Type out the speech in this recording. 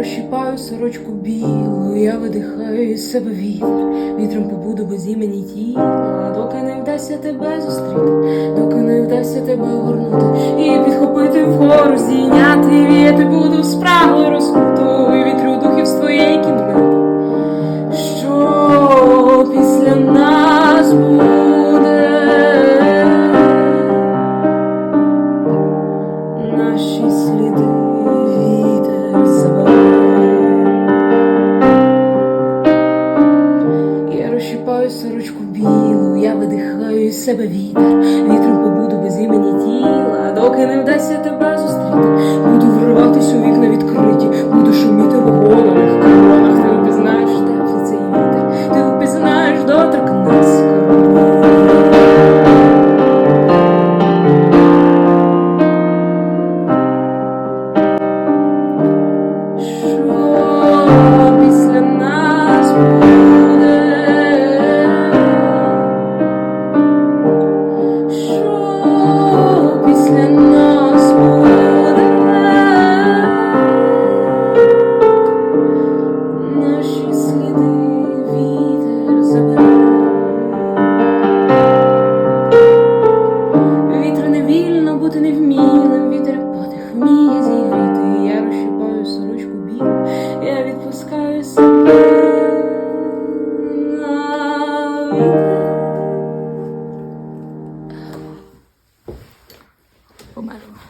розщіпаю сорочку білу, я видихаю із себе вітер, вітром побуду без імені тіла, доки не вдасться тебе зустріти, доки не вдасться тебе огорнути і підхопити вгору, здійняти віяти буду спрагою розкутою вітрю духів з твоєї кімнати. Що після нас буде? Наші розщипаю білу, я видихаю із себе вітер, вітром побуду без імені тіла, доки не вдасться тебе бути невмілим, вітер подих вміє зігріти, я розщипаю сорочку білу, я відпускаю себе на вітер. Померла.